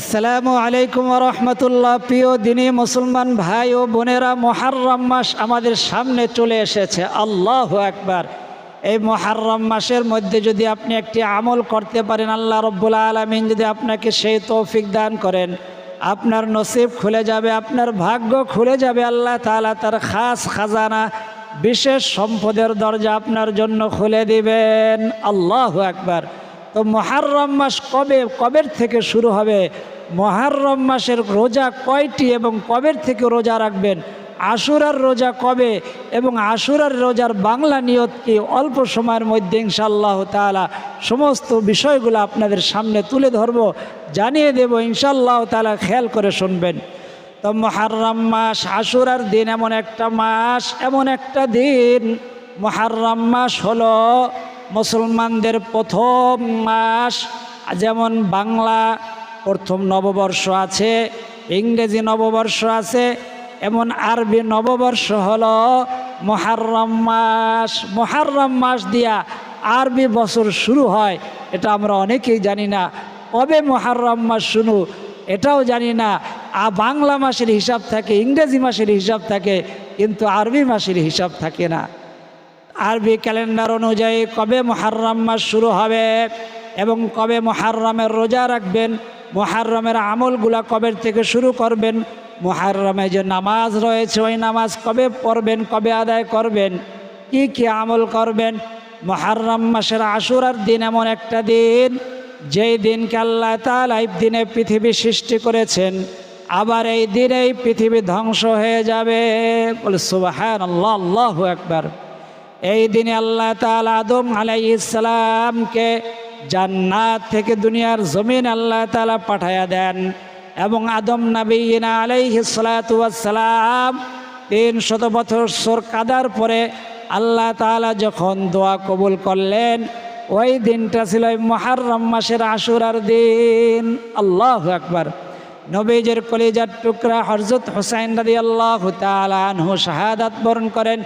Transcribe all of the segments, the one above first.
আসসালামু আলাইকুম রহমতুল্লাহ। প্রিয় দিনী মুসলমান ভাই ও বোনেরা মহারম মাস আমাদের সামনে চলে এসেছে। আল্লাহ একবার এই মহারম মাসের মধ্যে যদি আপনি একটি আমল করতে পারেন, আল্লাহ রব্বুল আলমিন যদি আপনাকে সেই তৌফিক দান করেন, আপনার নসিব খুলে যাবে, আপনার ভাগ্য খুলে যাবে, আল্লাহ তাআলা তার খাস খাজানা, বিশেষ সম্পদের দরজা আপনার জন্য খুলে দিবেন। আল্লাহ একবার তো মহারম মাস কবে, কবের থেকে শুরু হবে? মহারম মাসের রোজা কয়টি এবং কবের থেকে রোজা রাখবেন? আশুরার রোজা কবে এবং আশুরার রোজার বাংলা নিয়ত কি? অল্প সময়ের মধ্যে ইনশাল্লাহ তালা সমস্ত বিষয়গুলো আপনাদের সামনে তুলে ধরব, জানিয়ে দেব ইনশাল্লাহ তালা খেয়াল করে শুনবেন। তো মহারম মাস, আশুরার দিন এমন একটা মাস, এমন একটা দিন। মহারম মাস হলো মুসলমানদের প্রথম মাস, যেমন বাংলা প্রথম নববর্ষ আছে, ইংরেজি নববর্ষ আছে, এমন আরবি নববর্ষ হল মহারম মাস। মহারম মাস দিয়া আরবি বছর শুরু হয়, এটা আমরা অনেকেই জানি না। কবে মহারম মাস শুনু এটাও জানি না। আ, বাংলা মাসের হিসাব থাকে, ইংরেজি মাসের হিসাব থাকে, কিন্তু আরবি মাসের হিসাব থাকে না। আরবি ক্যালেন্ডার অনুযায়ী কবে মহারম মাস শুরু হবে এবং কবে মহারমের রোজা রাখবেন মহারমের আমলগুলা কবে থেকে শুরু করবেন মহারমে যে নামাজ রয়েছে ওই নামাজ কবে পড়বেন, কবে আদায় করবেন, কি কি আমল করবেন মহারম মাসের আশুরার দিন এমন একটা দিন যেই দিনকে আল্লাহ তালা এই দিনে পৃথিবী সৃষ্টি করেছেন, আবার এই দিনেই পৃথিবী ধ্বংস হয়ে যাবে। বলে সুবাহান আল্লাহ আল্লাহ একবার এই দিনে আল্লাহ তালা আদম আলাই ইসলামকে জান্নাত থেকে দুনিয়ার জমিন আল্লাহ তালা পাঠাইয়া দেন এবং আদম নবীনা আলাইহি সালাম তিন শত বছর কাদার পরে আল্লাহ তালা যখন দোয়া কবুল করলেন, ওই দিনটা ছিল মহারম মাসের আশুরার দিন। আল্লাহ একবার নবীজের কলিজার টুকরা হরজত হোসাইন রাদি আল্লাহ তালানহু শাহাদাত বরণ করেন।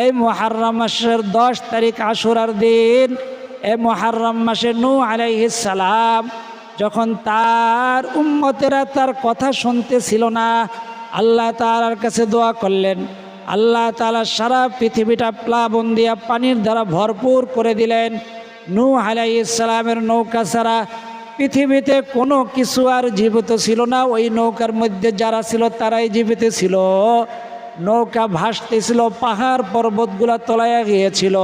এই মহারম মাসের দশ তারিখ আশুরার দিন, এই মহারম মাসে নু আলাইহিসালাম যখন তার উম্মতেরা তার কথা শুনতেছিল না, আল্লাহ তালার কাছে দোয়া করলেন। আল্লাহ তালা সারা পৃথিবীটা প্লাবন দিয়া পানির দ্বারা ভরপুর করে দিলেন। নু আলাই ইসলামের নৌকা ছাড়া পৃথিবীতে কোনো কিছু আর জীবিত ছিল না। ওই নৌকার মধ্যে যারা ছিল তারাই জীবিত ছিল। নৌকা ভাসতেছিল, পাহাড় পর্বতগুলা তলাইয়া গিয়েছিল।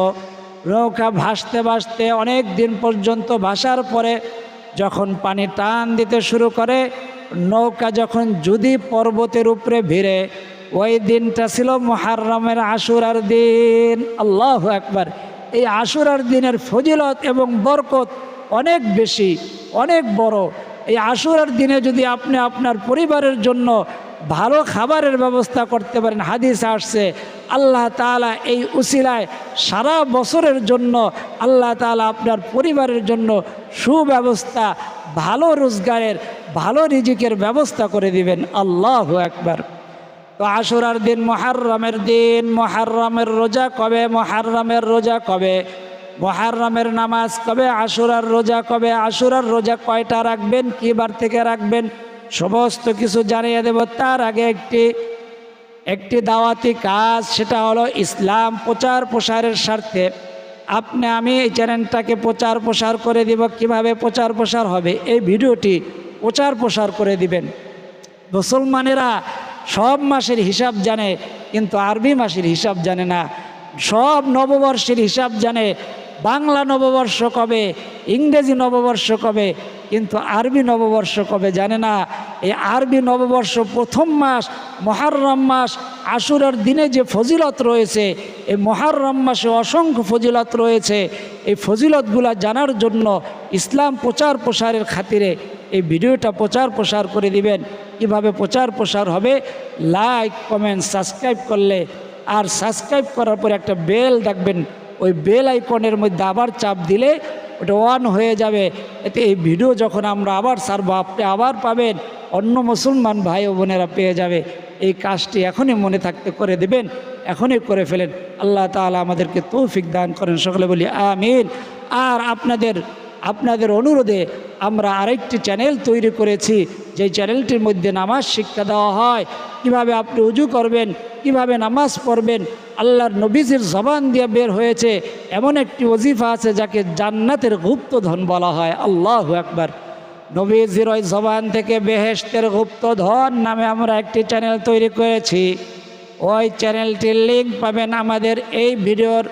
নৌকা ভাসতে ভাসতে অনেক দিন পর্যন্ত ভাসার পরে যখন পানি টান দিতে শুরু করে, নৌকা যখন যদি পর্বতের উপরে ভিড়ে, ওই দিনটা ছিল মহারমের আশুরার দিন। আল্লাহ একবার এই আশুরার দিনের ফজিলত এবং বরকত অনেক বেশি, অনেক বড়। এই আশুরার দিনে যদি আপনি আপনার পরিবারের জন্য ভালো খাবারের ব্যবস্থা করতে পারেন। হাদিস আসছে, আল্লাহ তালা এই উসিলায় সারা বছরের জন্য আল্লাহ তালা আপনার পরিবারের জন্য সুব্যবস্থা, ভালো রোজগারের, ভালো রিজিকের ব্যবস্থা করে দিবেন। আল্লাহ একবার তো আশুরার দিন মহারমের দিন মহারমের রোজা কবে মহারমের রোজা কবে? মহারমের নামাজ কবে, আশুরার রোজা কবে, আশুরার রোজা কয়টা রাখবেন, কী বার থেকে রাখবেন? সমস্ত কিছু জানিয়ে দেব। তার আগে একটি একটি দাওয়াতি কাজ, সেটা হলো ইসলাম প্রচার প্রসারের স্বার্থে। আপনি, আমি এই চ্যানেলটাকে প্রচার প্রসার করে দিব। কীভাবে প্রচার প্রসার হবে? এই ভিডিওটি প্রচার প্রসার করে দিবেন। মুসলমানেরা সব মাসের হিসাব জানে, কিন্তু আরবি মাসের হিসাব জানে না। সব নববর্ষের হিসাব জানে বাংলা নববর্ষ কবে, ইংরেজি নববর্ষ কবে, কিন্তু আরবি নববর্ষ কবে জানে না? এই আরবি নববর্ষ প্রথম মাস, মহারম মাস, আশুরার দিনে যে ফজিলত রয়েছে, এই মহারম মাসে অসংখ্য ফজিলত রয়েছে। এই ফজিলতগুলা জানার জন্য ইসলাম প্রচার প্রসারের খাতিরে এই ভিডিওটা প্রচার প্রসার করে দিবেন। কীভাবে প্রচার প্রসার হবে? লাইক, কমেন্ট, সাবস্ক্রাইব করলে। আর সাবস্ক্রাইব করার পরে একটা বেল দেখবেন ওই বেল আইকনের মধ্যে আবার চাপ দিলে ওটা ওয়ান হয়ে যাবে। এতে এই ভিডিও যখন আমরা আবার সারবো আপনি আবার পাবেন। অন্য মুসলমান ভাই ও বোনেরা পেয়ে যাবে। এই কাজটি এখনই মনে থাকতে করে দেবেন, এখনই করে ফেলেন। আল্লাহ তালা আমাদেরকে তৌফিক দান করেন, সকলে বলি আমিন। আর আপনাদের আপনাদের অনুরোধে আমরা আরেকটি চ্যানেল তৈরি করেছি যে চ্যানেলটির মধ্যে নামাজ শিক্ষা দেওয়া হয়। কীভাবে আপনি উজু করবেন, কীভাবে নামাজ পড়বেন, আল্লাহর নবীজির জবান দিয়ে বের হয়েছে। এমন একটি ওজিফা আছে যাকে জান্নাতের গুপ্তধন বলা হয়। আল্লাহ একবার নবীজির ওই জবান থেকে বেহেস্তের গুপ্তধন নামে আমরা একটি চ্যানেল তৈরি করেছি। ওই চ্যানেলটির লিঙ্ক পাবেন আমাদের এই ভিডিওর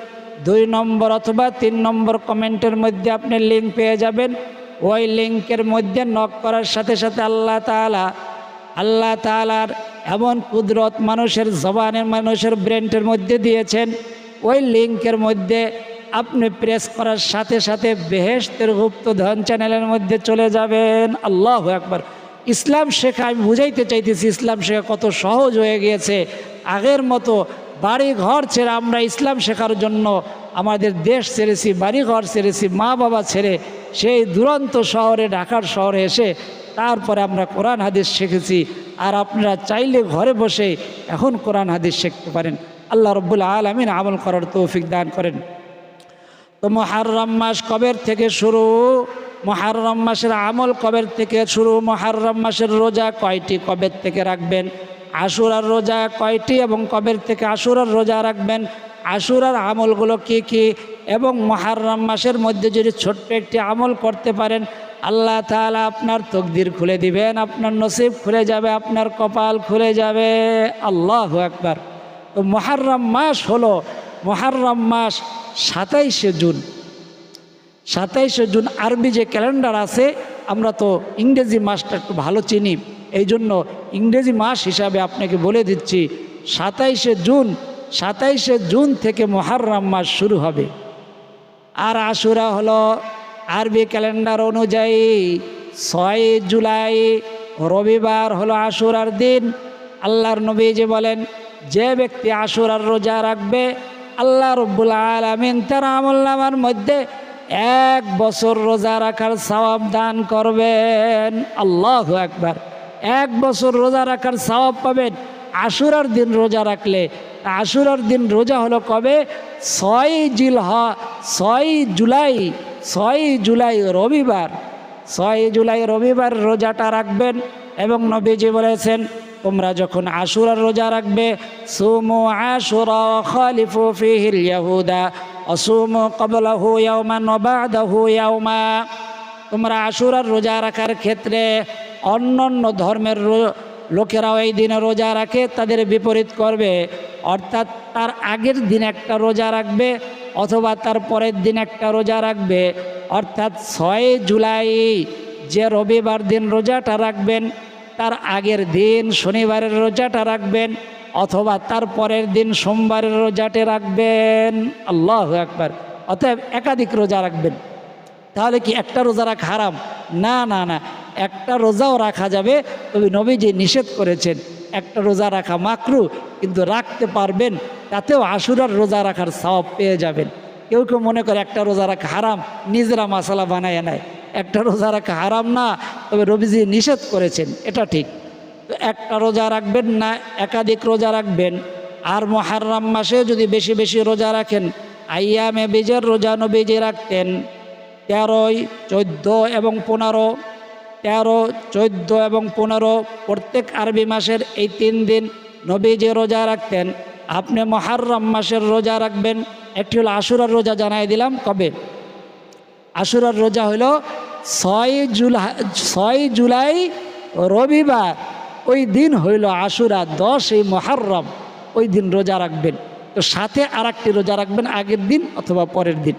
দুই নম্বর অথবা তিন নম্বর কমেন্টের মধ্যে আপনি লিঙ্ক পেয়ে যাবেন। ওই লিঙ্কের মধ্যে নক করার সাথে সাথে আল্লাহ তাআলা, আল্লাহ তাআলার এমন কুদরত মানুষের জবানের, মানুষের ব্রেনটের মধ্যে দিয়েছেন। ওই লিঙ্কের মধ্যে আপনি প্রেস করার সাথে সাথে বেহেস্তের গুপ্ত ধন চ্যানেলের মধ্যে চলে যাবেন। আল্লাহ একবার ইসলাম শেখা, আমি বুঝাইতে চাইতেছি ইসলাম শেখা কত সহজ হয়ে গিয়েছে। আগের মতো বাড়ি ঘর ছেড়ে আমরা ইসলাম শেখার জন্য আমাদের দেশ ছেড়েছি বাড়ি ঘর ছেড়েছি, মা বাবা ছেড়ে সেই দুরন্ত শহরে, ঢাকার শহরে এসে তারপরে আমরা কোরআন হাদিস শিখেছি। আর আপনারা চাইলে ঘরে বসে এখন কোরআন হাদিস শিখতে পারেন। আল্লাহ রব্বুল আলমিন আমল করার তৌফিক দান করেন। তো মহারম মাস কবের থেকে শুরু? মহারম মাসের আমল কবের থেকে শুরু? মহারম মাসের রোজা কয়টি কবের থেকে রাখবেন? আশুরার রোজা কয়টি এবং কবের থেকে আশুরার রোজা রাখবেন? আশুরার আমলগুলো কি কি? এবং মহারম মাসের মধ্যে যদি ছোট্ট একটি আমল করতে পারেন, আল্লাহ তাআলা আপনার তকদির খুলে দিবেন, আপনার নসিব খুলে যাবে, আপনার কপাল খুলে যাবে। আল্লাহ একবার তো মহারম মাস হলো, মহারম মাস সাতাইশে জুন। সাতাইশে জুন আরবি যে ক্যালেন্ডার আছে, আমরা তো ইংরেজি মাসটা একটু ভালো চিনি। এই জন্য ইংরেজি মাস হিসাবে আপনাকে বলে দিচ্ছি, সাতাইশে জুন সাতাইশে জুন থেকে মহারম মাস শুরু হবে। আর আশুরা হলো আরবি ক্যালেন্ডার অনুযায়ী ছয় জুলাই, রবিবার হলো আশুরার দিন। আল্লাহর নবী যে বলেন, যে ব্যক্তি আশুরার রোজা রাখবে, আল্লাহ রব্বুল আলমিন তার আমল্লামার মধ্যে এক বছর রোজা রাখার সওয়াব দান করবেন। আল্লাহ একবার এক বছর রোজা রাখার সওয়াব পাবেন। আশুরার দিন রোজা রাখলে, আশুরার দিন রোজা হলো কবে? ছয় জিল হ ছয় জুলাই ছয় জুলাই রবিবার। ছয় জুলাই রবিবার রোজাটা রাখবেন এবং নবীজি বলেছেন, তোমরা যখন আশুরার রোজা রাখবে, সুমু আশুরা খালিফু ফিহিল ইয়াহুদা, অসুমু কবলাহু ইয়াউমা তোমরা আশুরার রোজা রাখার ক্ষেত্রে অন্য অন্য ধর্মের লোকেরাও এই দিনে রোজা রাখে, তাদের বিপরীত করবে। অর্থাৎ তার আগের দিন একটা রোজা রাখবে অথবা তার পরের দিন একটা রোজা রাখবে। অর্থাৎ ছয় জুলাই যে রবিবার দিন রোজাটা রাখবেন, তার আগের দিন শনিবারের রোজাটা রাখবেন অথবা তার পরের দিন সোমবারের রোজাটে রাখবেন। আল্লাহ একবার অতএব একাধিক রোজা রাখবেন। তাহলে কি একটা রোজা রাখা হারাম? না না না। একটা রোজাও রাখা যাবে, তবে নবীজি নিষেধ করেছেন, একটা রোজা রাখা মাকরু, কিন্তু রাখতে পারবেন, তাতেও আশুরার রোজা রাখার সওয়াব পেয়ে যাবেন। কেউ কেউ মনে করে একটা রোজা রাখা হারাম, নিজেরা মশালা বানায় নেয়। একটা রোজা রাখা হারাম না, তবে রবিজি নিষেধ করেছেন, এটা ঠিক। একটা রোজা রাখবেন না, একাধিক রোজা রাখবেন। আর মহারম মাসে যদি বেশি বেশি রোজা রাখেন, আইয়ামে বীজের রোজা নবীজি রাখতেন। তেরোই, চোদ্দ এবং পনেরো তেরো, চোদ্দ এবং পনেরো প্রত্যেক আরবি মাসের এই তিন দিন নবী যে রোজা রাখতেন। আপনি মহারম মাসের রোজা রাখবেন। একটি হলো আশুরার রোজা জানাই দিলাম। কবে? আশুরার রোজা হলো ছয় জুলাই ছয় জুলাই রবিবার। ওই দিন হইল আশুরা দশ এই মহারম ওই দিন রোজা রাখবেন। তো সাথে আর রোজা রাখবেন আগের দিন অথবা পরের দিন।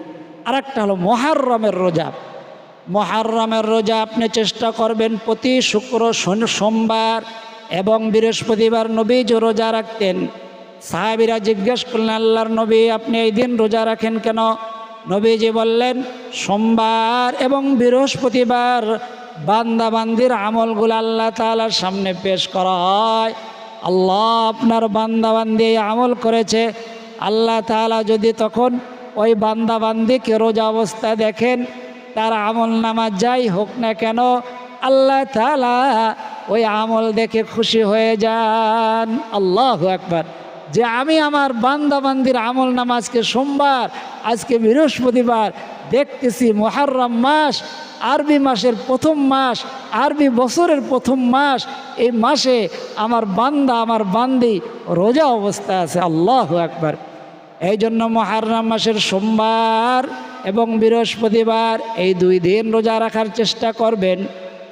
আর একটা হলো মহারমের রোজা। মহারমের রোজা আপনি চেষ্টা করবেন প্রতি শুক্র সোমবার এবং বৃহস্পতিবার নবীজ রোজা রাখতেন। সাহাবিরা জিজ্ঞেস করলেন, আল্লাহর নবী, আপনি এই দিন রোজা রাখেন কেন? নবীজি বললেন, সোমবার এবং বৃহস্পতিবার বান্দা বান্দির আমলগুলো আল্লাহ তাআলার সামনে পেশ করা হয়। আল্লাহ আপনার বান্দা বান্দি এই আমল করেছে। আল্লাহ তাআলা যদি তখন ওই বান্দা বান্দিকে রোজা অবস্থায় দেখেন তার আমল নামা যাই হোক না কেন, আল্লাহ তালা ওই আমল দেখে খুশি হয়ে যান। আল্লাহ একবার যে আমি আমার বান্দাবান্দির আমল নাম আজকে সোমবার, আজকে বৃহস্পতিবার দেখতেছি মহারম মাস, আরবি মাসের প্রথম মাস, আরবি বছরের প্রথম মাস, এই মাসে আমার বান্দা, আমার বান্দি রোজা অবস্থায় আছে। আল্লাহ একবার এই জন্য মহারম মাসের সোমবার এবং বৃহস্পতিবার এই দুই দিন রোজা রাখার চেষ্টা করবেন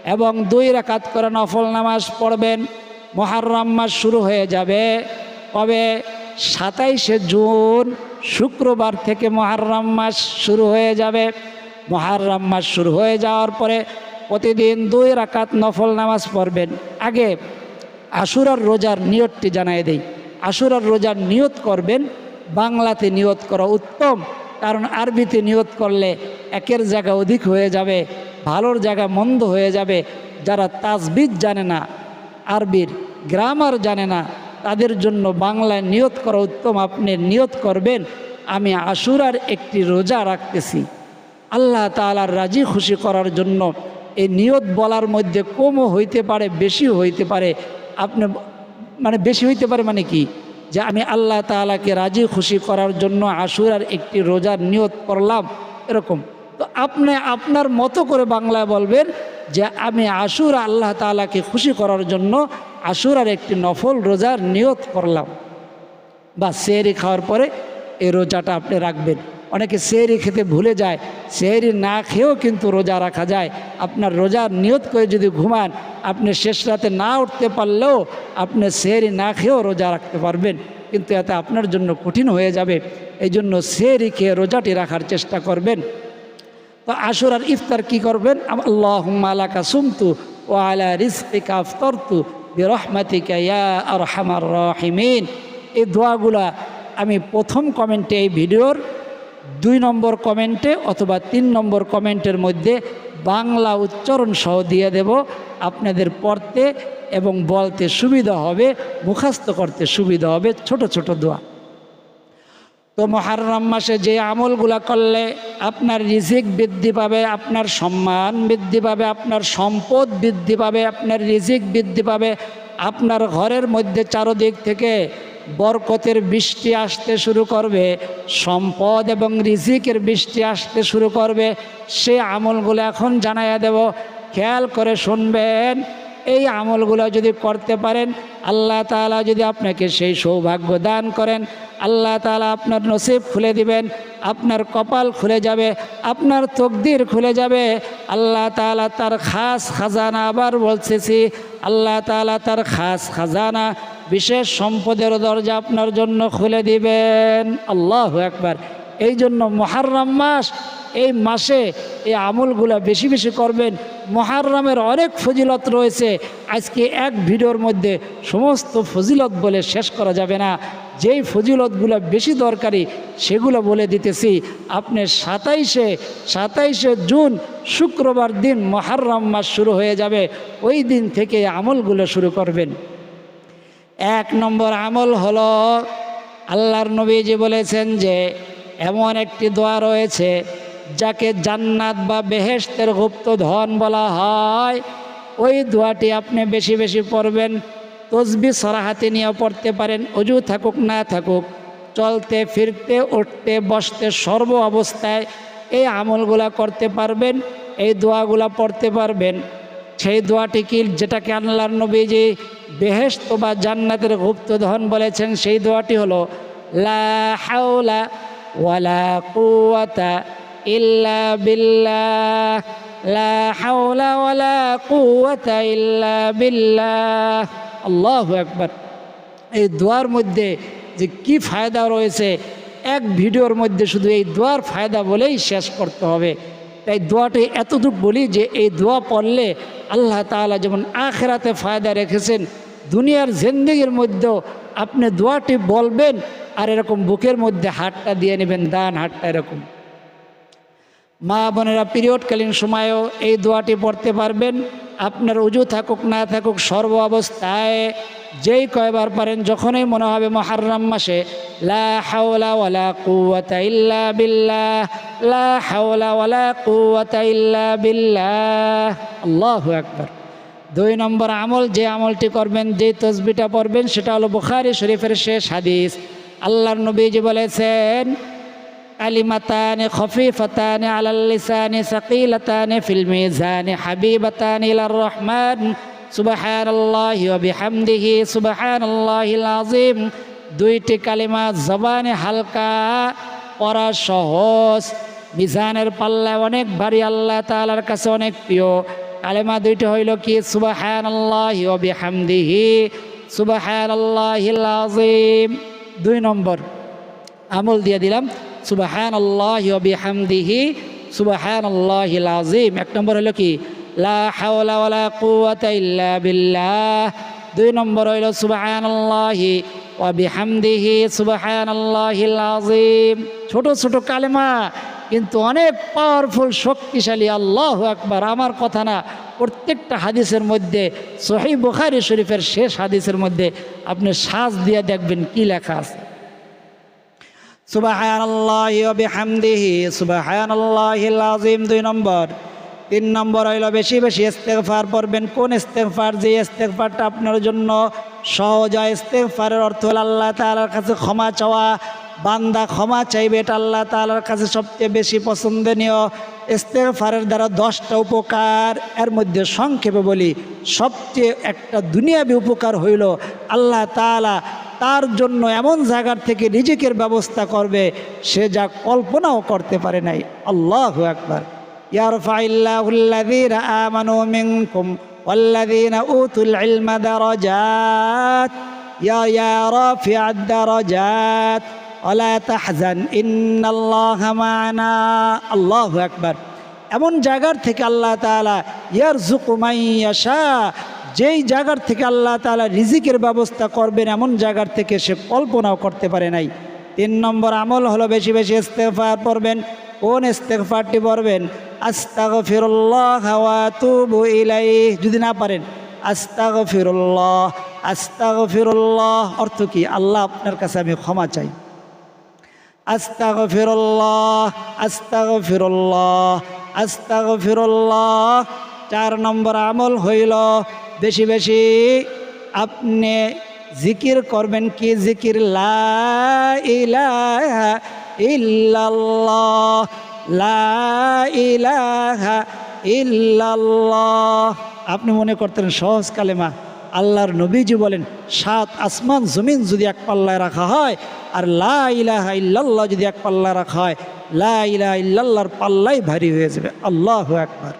এবং দুই রাকাত করে নফল নামাজ পড়বেন। মহারম মাস শুরু হয়ে যাবে। কবে সাতাইশে জুন শুক্রবার থেকে মহারম মাস শুরু হয়ে যাবে। মহারম মাস শুরু হয়ে যাওয়ার পরে প্রতিদিন দুই রাকাত নফল নামাজ পড়বেন। আগে আশুরার রোজার নিয়তটি জানাই দেই। আশুরার রোজার নিয়ত করবেন। বাংলাতে নিয়ত করা উত্তম। কারণ আরবিতে নিয়ত করলে একের জায়গা অধিক হয়ে যাবে, ভালোর জায়গা মন্দ হয়ে যাবে। যারা তাজবিদ জানে না, আরবির গ্রামার জানে না, তাদের জন্য বাংলায় নিয়ত করা উত্তম, আপনি নিয়ত করবেন। আমি আশুরার একটি রোজা রাখতেছি। আল্লাহ তালার রাজি খুশি করার জন্য এই নিয়ত বলার মধ্যে কমও হইতে পারে, বেশিও হইতে পারে। আপনি মানে বেশি হইতে পারে মানে কি? যে আমি আল্লাহ তালাকে রাজি, খুশি করার জন্য আশুরার একটি রোজার নিয়ত করলাম, এরকম। তো আপনি আপনার মতো করে বাংলায় বলবেন যে আমি আশুরা আল্লাহ তালাকে খুশি করার জন্য আশুরার একটি নফল রোজার নিয়ত করলাম। বা সেরি খাওয়ার পরে এই রোজাটা আপনি রাখবেন। অনেকে সেহরি খেতে ভুলে যায়, সেহরি না খেয়েও কিন্তু রোজা রাখা যায়। আপনার রোজার নিয়ত করে যদি ঘুমান, আপনি শেষ রাতে না উঠতে পারলেও আপনি সেহরি না খেয়েও রোজা রাখতে পারবেন। কিন্তু এতে আপনার জন্য কঠিন হয়ে যাবে। এই জন্য সেহরি খেয়ে রোজাটি রাখার চেষ্টা করবেন। তো আশুরার ইফতার কি করবেন? আল্লাহ সুমতু ও আলা রিস্তিকা আফতরতু বিরহমাতিকা ইয়া আর রহিমিন। এই দোয়াগুলা আমি প্রথম কমেন্টে এই ভিডিওর দুই নম্বর কমেন্টে অথবা তিন নম্বর কমেন্টের মধ্যে বাংলা উচ্চারণ সহ দিয়ে দেব। আপনাদের পড়তে এবং বলতে সুবিধা হবে মুখাস্ত করতে সুবিধা হবে, ছোট ছোট দোয়া। তো মহারম মাসে যে আমলগুলা করলে আপনার রিজিক বৃদ্ধি পাবে, আপনার সম্মান বৃদ্ধি পাবে, আপনার সম্পদ বৃদ্ধি পাবে, আপনার রিজিক বৃদ্ধি পাবে, আপনার ঘরের মধ্যে চারদিক থেকে বরকতের বৃষ্টি আসতে শুরু করবে, সম্পদ এবং রিজিকের বৃষ্টি আসতে শুরু করবে। সে আমলগুলো এখন জানাইয়া দেব। খেয়াল করে শুনবেন, এই আমলগুলো যদি করতে পারেন, আল্লাহ তালা যদি আপনাকে সেই সৌভাগ্য দান করেন, আল্লাহ তালা আপনার নসিব খুলে দিবেন, আপনার কপাল খুলে যাবে, আপনার তকদির খুলে যাবে। আল্লাহ তালা তার খাস খাজানা আবার বলতেছি আল্লাহ তালা তার খাস খাজানা বিশেষ সম্পদের দরজা আপনার জন্য খুলে দিবেন। আল্লাহ একবার এই জন্য মহারম মাস, এই মাসে এই আমলগুলা বেশি বেশি করবেন। মহারমের অনেক ফজিলত রয়েছে। আজকে এক ভিডিওর মধ্যে সমস্ত ফজিলত বলে শেষ করা যাবে না। যেই ফজিলতগুলো বেশি দরকারি, সেগুলো বলে দিতেছি। আপনি সাতাইশে সাতাইশে জুন শুক্রবার দিন মহারম মাস শুরু হয়ে যাবে। ওই দিন থেকে আমলগুলো শুরু করবেন। এক নম্বর আমল হল আল্লাহর নবীজি বলেছেন যে, এমন একটি দোয়া রয়েছে যাকে জান্নাত বা বেহেস্তের গুপ্ত ধন বলা হয়। ওই দোয়াটি আপনি বেশি বেশি পড়বেন, তসবি সরাহাতে নিয়ে পড়তে পারেন, অজু থাকুক না থাকুক, চলতে, ফিরতে, উঠতে, বসতে সর্ব অবস্থায় এই আমলগুলা করতে পারবেন, এই দোয়াগুলা পড়তে পারবেন। সেই দোয়াটি কি যেটাকে আল্লাহর নবীজি বেহেস্ত বা জান্নাতের গুপ্তধন বলেছেন, সেই দোয়াটি হলো, লা হাওলা ওয়ালা কুওয়াতা ইল্লা লা কুওয়াতা ইল্লা আল্লাহু আকবার। এই দোয়ার মধ্যে যে কি ফায়দা রয়েছে, এক ভিডিওর মধ্যে শুধু এই দোয়ার ফায়দা বলেই শেষ করতে হবে। তাই দোয়াটি এতটুকু বলি যে এই দোয়া পড়লে আল্লাহ তাআলা যেমন আখেরাতে ফায়দা রেখেছেন, দুনিয়ার জিন্দগির মধ্যেও আপনি দোয়াটি বলবেন আর এরকম বুকের মধ্যে হাতটা দিয়ে নেবেন দান হাতটা এরকম। মা বোনেরা পিরিয়ডকালীন সময়েও এই দোয়াটি পড়তে পারবেন। আপনার উজু থাকুক, না থাকুক, সর্ব অবস্থায় যেই কয়বার পারেন, যখনই মনে হবে মহারম মাসে, লা কুওয়াতা ইল্লা লা কুওয়াতা ইল্লা দুই নম্বর আমল, যে আমলটি করবেন, যে তসবিটা পড়বেন, সেটা হলো বুখারি শরীফের শেষ হাদিস। আল্লাহর নবীজি বলেছেন কালিমাতান খফিফাতান আলাল লিসানি সাকিলাতান ফিল মিজানি রহমান। সুবহানাল্লাহি ওয়া বিহামদিহি সুবহানাল্লাহিল আযীম। দুইটি কালিমা জবানে হালকা, পড়া সহজ। মিজানের পাল্লায় অনেক ভারী, আল্লাহ তাআলার কাছে অনেক প্রিয়। কালেমা দুইটি হইল কি? সুবহানাল্লাহি ওয়া বিহামদিহি সুবহানাল্লাহিল আযীম। দুই নম্বর, আমল দিয়ে দিলাম সুবাহান আল্লাহ বিহামদিহি সুবাহান আল্লাহিল আজিম এক নম্বর হলো কি? লা দুই নম্বর হইল সুবাহান আল্লাহি ওয়া বিহামদিহি সুবাহান আল্লাহিল আজিম ছোট ছোট কালেমা, কিন্তু অনেক পাওয়ারফুল শক্তিশালী, আল্লাহ আকবার। আমার কথা না, প্রত্যেকটা হাদিসের মধ্যে সহি বুখারি শরীফের শেষ হাদিসের মধ্যে আপনি শ্বাস দিয়ে দেখবেন কি লেখা আছে। সুবাহানাল্লাহি ওয়া বিহামদিহি সুবহানাল্লাহিল আযীম, দুই নম্বর। তিন নম্বর হইল বেশি বেশি ইস্তেগফার পড়বেন। কোন ইস্তেগফার? যে ইস্তেগফারটা আপনার জন্য সহজ হয়। ইস্তেগফারের অর্থ হল আল্লাহ তাআলার কাছে ক্ষমা চাওয়া। বান্দা ক্ষমা চাইবে, এটা আল্লাহ তাআলার কাছে সবচেয়ে বেশি পছন্দনীয়। ইস্তেগফারের দ্বারা দশটা উপকার, এর মধ্যে সংক্ষেপে বলি, সবচেয়ে একটা দুনিয়াবি উপকার হইল আল্লাহ তাআলা তার জন্য এমন জায়গার থেকে রিজিকের ব্যবস্থা করবে, সে যা কল্পনাও করতে পারে নাই। আল্লাহ একবার ইয়ারফাইল্লাহুল্লাযীনা আমানু মিনকুম ওয়াল্লাযীনা উতুল ইলমা দারাজাত। ইয়া ইয়া রাফিআদ দারাজাত। ওয়ালা তাহজান, ইন্নাল্লাহা মা'ানা আল্লাহু আকবার। এমন জায়গার থেকে আল্লাহ তাআলা ইয়ারযুকু মান ইয়াশা, যেই জায়গার থেকে আল্লাহ তাআলা রিজিকের ব্যবস্থা করবেন, এমন জায়গার থেকে সে কল্পনাও করতে পারে নাই। তিন নম্বর আমল হলো বেশি বেশি ইস্তেগফার পড়বেন। কোন ইস্তেগফারটি পড়বেন? আস্তাগফিরুল্লাহ ওয়া আতুবু ইলাইহি। যদি না পারেন, আস্তাগফিরুল্লাহ আস্তাগফিরুল্লাহ অর্থ কি? আল্লাহ আপনার কাছে আমি ক্ষমা চাই। আস্তাগফিরুল্লাহ আস্তাগফিরুল্লাহ আস্তাগফিরুল্লাহ। চার নম্বর আমল হইল বেশি বেশি আপনি জিকির করবেন কি? জিকির লা ইলাহা ইল্লাল্লাহ, লা ইলাহা ইল্লাল্লাহ। আপনি মনে করতেন সহজ কালেমা। আল্লাহর নবীজি বলেন, সাত আসমান জমিন যদি এক পাল্লায় রাখা হয়, আর লা ইলাহা ইল্লাল্লাহ যদি এক পাল্লায় রাখা হয়, লা ইলাহা ইল্লাল্লাহর পাল্লাই ভারী হয়ে যাবে। আল্লাহ একবার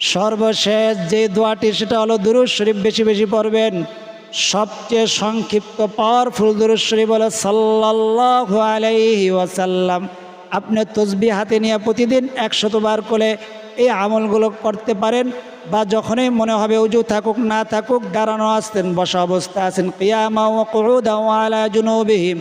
সর্বশেষ যে দোয়াটি, সেটা হলো দুরুজ শরীফ বেশি বেশি পড়বেন। সবচেয়ে সংক্ষিপ্ত পাওয়ারফুল শরীফ হলো সাল্লাল্লাহু আলাইহি ওয়াসাল্লাম। আপনি তসবি হাতে নিয়ে প্রতিদিন একশতবার করে এই আমলগুলো করতে পারেন বা যখনই মনে হবে উজু থাকুক, না থাকুক, দাঁড়ানো আসতেন বসা অবস্থা আছেন, কিয়ামা ও কুউদা ওয়া আলা জুনুবিহিম।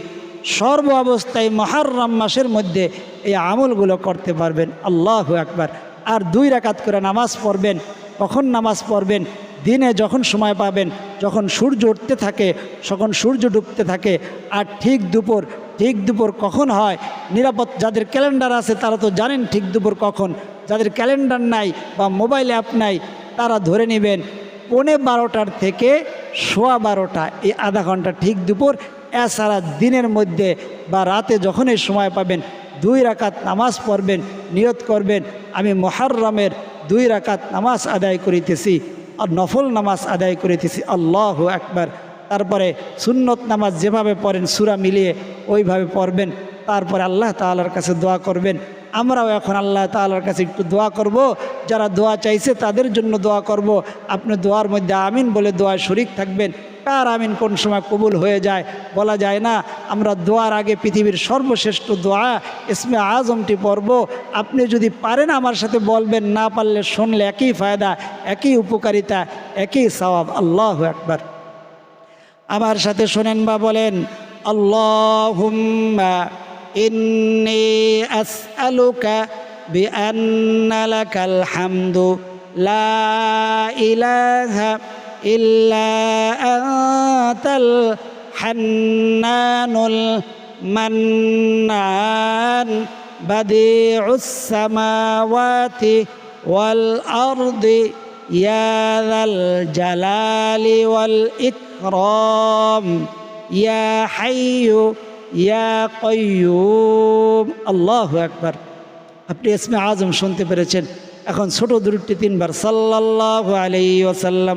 সর্ব অবস্থায় মহারম মাসের মধ্যে এই আমলগুলো করতে পারবেন। আল্লাহ একবার আর দুই রাকাত করে নামাজ পড়বেন, কখন নামাজ পড়বেন? দিনে যখন সময় পাবেন, যখন সূর্য উঠতে থাকে তখন সূর্য ডুবতে থাকে, আর ঠিক দুপুর ঠিক দুপুর কখন হয়? নিরাপদ যাদের ক্যালেন্ডার আছে তারা তো জানেন ঠিক দুপুর কখন। যাদের ক্যালেন্ডার নাই বা মোবাইল অ্যাপ নাই, তারা ধরে নেবেন পৌনে বারোটার থেকে সোয়া বারোটা, এই আধা ঘণ্টা ঠিক দুপুর। এছাড়া দিনের মধ্যে বা রাতে যখনই সময় পাবেন, দুই রাকাত নামাজ পড়বেন, নিয়ত করবেন, আমি মহারমের দুই রাকাত নামাজ আদায় করিতেছি। আর নফল নামাজ আদায় করিতেছি। আল্লাহ একবার তারপরে সুন্নত নামাজ যেভাবে পড়েন, সুরা মিলিয়ে ওইভাবে পড়বেন। তারপরে আল্লাহ তালার কাছে দোয়া করবেন। আমরাও এখন আল্লাহ তালার কাছে একটু দোয়া করব। যারা দোয়া চাইছে তাদের জন্য দোয়া করব। আপনি দোয়ার মধ্যে আমিন বলে দোয়া শরিক থাকবেন। কার আমিন কোন সময় কবুল হয়ে যায়? বলা যায় না, আমরা দোয়ার আগে পৃথিবীর সর্বশ্রেষ্ঠ দোয়া, ইসমে আজমটি পর্ব আপনি যদি পারেন আমার সাথে বলবেন, না পারলে শুনলে একই ফায়দা, একই উপকারিতা, একই সওয়াব। আল্লাহ একবার আমার সাথে শোনেন বা বলেন বিআন্না লাকাল হামদু, লা ইলাহা ইল্লা আনতাল হান্নানুল মান্নান বাদিউস সামাওয়াতি ওয়াল আরদি يا ذا الجلال والإكرام يا حي يا قيوم الله أكبر আপনি ইসমে আজম শুনতে পেরেছেন এখন ছোট দুটি তিনবার সাল্লাল্লাহু আলাইহি ওয়াসাল্লাম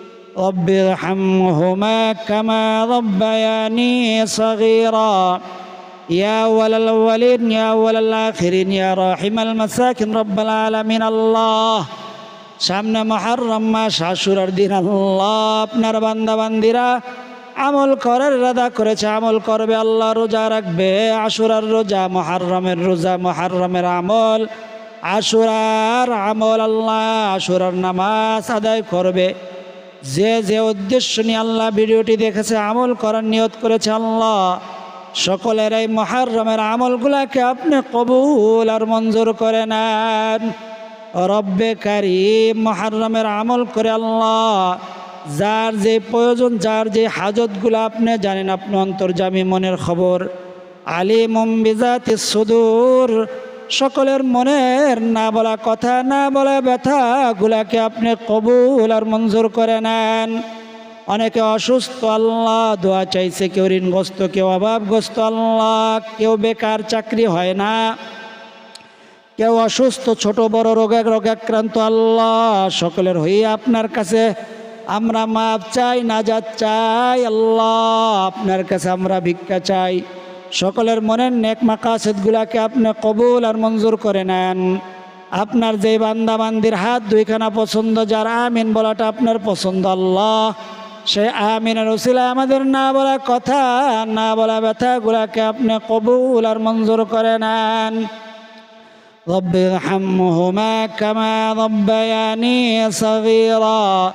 رب ارحمهما كما ربياني صغيرا يا أول الأولين يا أول الآخرين يا راحم المساكن رب العالمين الله সামনে মহারম মাস আশুরার দিন আল্লাহ আপনার বান্দা বান্দিরা আমল করার রাদা করেছে আমল করবে আল্লাহ রোজা রাখবে আশুরার রোজা মহারমের রোজা মহারমের আমল আশুরার আমল আল্লাহ আশুরার নামাজ আদায় করবে যে যে উদ্দেশ্য নিয়ে আল্লাহ ভিডিওটি দেখেছে, আমল করার নিয়ত করেছে আল্লাহ, সকলের এই মহারমের আমলগুলাকে আপনি কবুল আর মঞ্জুর করে নেন। রব্বে কারিম মহারমের আমল করে আল্লাহ, যার যে প্রয়োজন, যার যে হাজতগুলো আপনি জানেন, আপনি অন্তর্জামী মনের খবর। আলী মম্বিজাতি সুদূর সকলের মনের না বলা কথা, না বলা ব্যথাগুলাকে আপনি কবুল আর মঞ্জুর করে নেন। অনেকে অসুস্থ, আল্লাহ দোয়া চাইছে, কেউ ঋণগ্রস্ত, কেউ অভাবগ্রস্ত, আল্লাহ কেউ বেকার, চাকরি হয় না। কেউ অসুস্থ, ছোট, বড় রোগে রোগাক্রান্ত, আল্লাহ সকলের হয়ে আপনার কাছে। আমরা মাপ চাই, নাজাত চাই, আল্লাহ আপনার কাছে আমরা ভিক্ষা চাই। সকলের মনের নেক মাকাসেদগুলাকে আপনি কবুল আর মঞ্জুর করে নেন আপনার যে বান্দা বান্দির হাত দুইখানা পছন্দ যার আমিন বলাটা আপনার পছন্দ আল্লাহ সে আমিনের উসিলা আমাদের না বলা কথা না বলা ব্যথাগুলাকে আপনি কবুল আর মঞ্জুর করে নেন رب ارحمهما كما ربياني صغيرا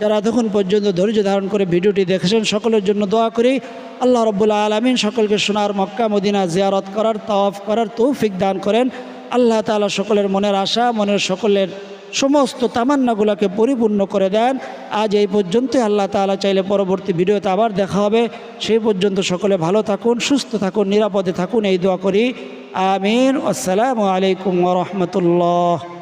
যারা এতক্ষণ পর্যন্ত ধৈর্য ধারণ করে ভিডিওটি দেখেছেন, সকলের জন্য দোয়া করি। আল্লাহ রব্বুল্লা আলমিন সকলকে সোনার মক্কা, মদিনা জিয়ারত করার তাওয়াফ করার তৌফিক দান করেন। আল্লাহ তালা সকলের মনের আশা, মনের সকলের সমস্ত তামান্নাগুলোকে পরিপূর্ণ করে দেন। আজ এই পর্যন্তই। আল্লাহ তালা চাইলে পরবর্তী ভিডিওতে আবার দেখা হবে। সেই পর্যন্ত সকলে ভালো থাকুন, সুস্থ থাকুন, নিরাপদে থাকুন, এই দোয়া করি। আমিন। আসসালামু আলাইকুম রহমতুল্লাহ।